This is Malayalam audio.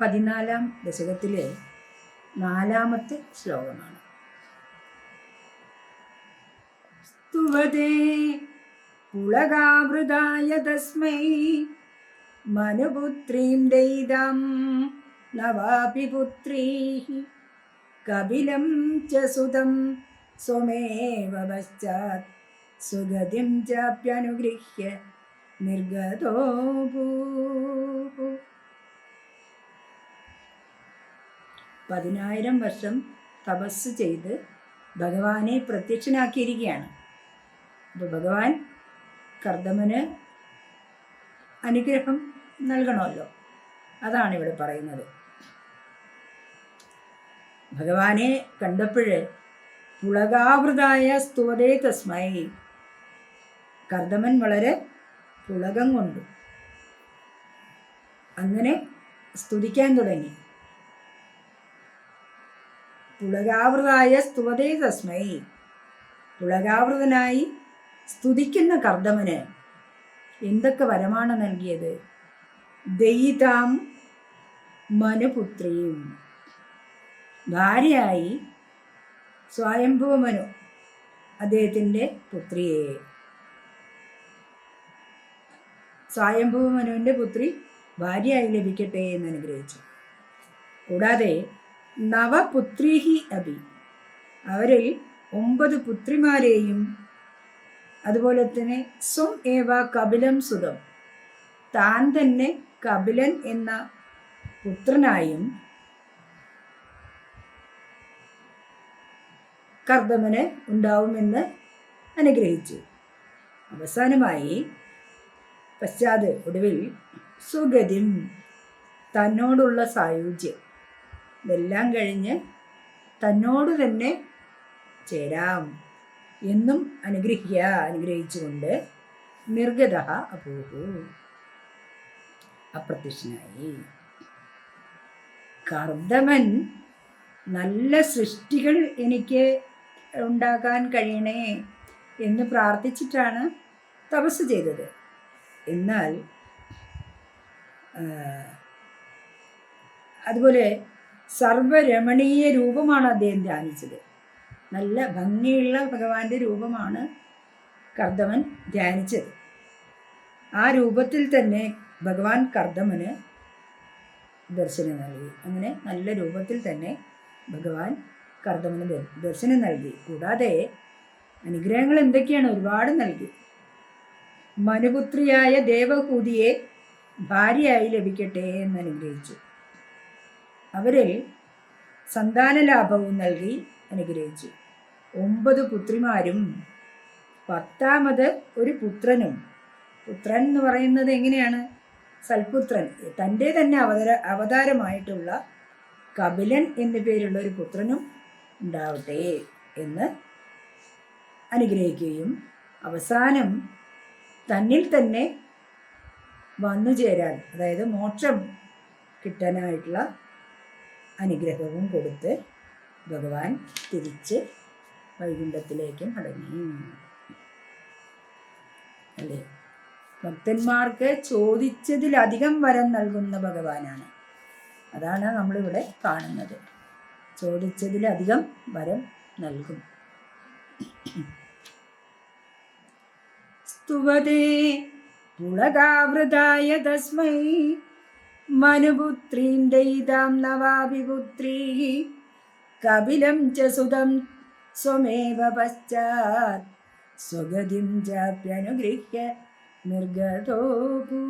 പതിനാലാം ദശകത്തിലെ നാലാമത്തെ ശ്ലോകമാണ്. സ്തുവതേ പുളകാവൃതായ തസ്മൈ മനുപുത്രീം ദൈതം നവാപി പുത്രീ കപിലം ച സുതം സ്വമേവ പശ്ചാത് സുഗതിം ചാപ്യനുഗൃഹ്യ നിർഗതോ ഭൂ പതിനായിരം വർഷം തപസ് ചെയ്ത് ഭഗവാനെ പ്രത്യക്ഷനാക്കിയിരിക്കുകയാണ്. അപ്പോൾ ഭഗവാൻ കർദമന് അനുഗ്രഹം നൽകണമല്ലോ. അതാണ് ഇവിടെ പറയുന്നത്. ഭഗവാനെ കണ്ടപ്പോൾ പുളകാവൃതായ സ്തുവതേ തസ്മൈ. കർദമൻ വളരെ പുളകം കൊണ്ടു. അങ്ങനെ സ്തുതിക്കാൻ തുടങ്ങി. പുളകാവൃതായ സ്തുവതേ തസ്മൈ. പുളകാവൃതനായി സ്തുതിക്കുന്ന കർദമന് എന്തൊക്കെ വരമാണ് നൽകിയത്? ദയിതാം മനുപുത്രിയും. ഭാര്യയായി സ്വയംഭവ മനു അദ്ദേഹത്തിന്റെ പുത്രിയെ. സ്വയംഭവ മനുവിന്റെ പുത്രി ഭാര്യയായി ലഭിക്കട്ടെ എന്ന് അനുഗ്രഹിച്ചു. കൂടാതെ നവപുത്രീഹി അഭി. അവരിൽ ഒമ്പത് പുത്രിമാരെയും അതുപോലെ തന്നെ സ്വം ഏവ കപിലം സുതം. താൻ തന്നെ കപിലൻ എന്ന പുത്രനായും കർദമന് ഉണ്ടാവുമെന്ന് അനുഗ്രഹിച്ചു. അവസാനമായി പശ്ചാത് ഒടുവിൽ സുഗതിം തന്നോടുള്ള സായുജ്യം. ഇതെല്ലാം കഴിഞ്ഞ് തന്നോട് തന്നെ ചേരാം എന്നും അനുഗ്രഹിക്കുക അനുഗ്രഹിച്ചുകൊണ്ട് നിർഗത അപൂഹു. അപ്രത്യക്ഷനായി. കർദമൻ നല്ല സൃഷ്ടികൾ എനിക്ക് ഉണ്ടാക്കാൻ കഴിയണേ എന്ന് പ്രാർത്ഥിച്ചിട്ടാണ് തപസ് ചെയ്തത്. എന്നാൽ അതുപോലെ സർവരമണീയ രൂപമാണ് അദ്ദേഹം ധ്യാനിച്ചത്. നല്ല ഭംഗിയുള്ള ഭഗവാന്റെ രൂപമാണ് കർദമൻ ധ്യാനിച്ചത്. ആ രൂപത്തിൽ തന്നെ ഭഗവാൻ കർദമന് ദർശനം നൽകി. അങ്ങനെ നല്ല രൂപത്തിൽ തന്നെ ഭഗവാൻ കർദമന് ദർശനം നൽകി. കൂടാതെ അനുഗ്രഹങ്ങൾ എന്തൊക്കെയാണ്? ഒരുപാട് നൽകി. മനുപുത്രിയായ ദേവഹൂതിയെ ഭാര്യയായി ലഭിക്കട്ടെ എന്ന് അനുഗ്രഹിച്ചു. അവരിൽ സന്താനലാഭവും നൽകി അനുഗ്രഹിച്ചു. ഒമ്പത് പുത്രിമാരും പത്താമത് ഒരു പുത്രനും. പുത്രൻ എന്ന് പറയുന്നത് എങ്ങനെയാണ്? സൽപുത്രൻ തന്റെ തന്നെ അവതാര അവതാരമായിട്ടുള്ള കപിലൻ എന്നു പേരുള്ള ഒരു പുത്രനും ഉണ്ടാവട്ടെ എന്ന് അനുഗ്രഹിക്കുകയും അവസാനം തന്നിൽ തന്നെ വന്നു ചേരാൻ അതായത് മോക്ഷം കിട്ടാനായിട്ടുള്ള അനുഗ്രഹവും കൊടുത്ത് ഭഗവാൻ തിരിച്ച് വൈകുണ്ഠത്തിലേക്ക് മടങ്ങി അല്ലേ? ഭക്തന്മാർക്ക് ചോദിച്ചതിലധികം വരം നൽകുന്ന ഭഗവാനാണ്. അതാണ് നമ്മളിവിടെ കാണുന്നത്. ചോദിച്ചതിലധികം വരം നൽകും. സ്തുവതേ പുളകാവൃതായ തസ്മൈ. മനുപുത്രീം ദയിതാം നവാഭിപുത്രീ. കപിലം ച സുതം സ്വമേവ പശ്ചാത്. സ്വഗതിം ചാപ്യനുഗൃഹ്യ നിർഗതോ ഭൂ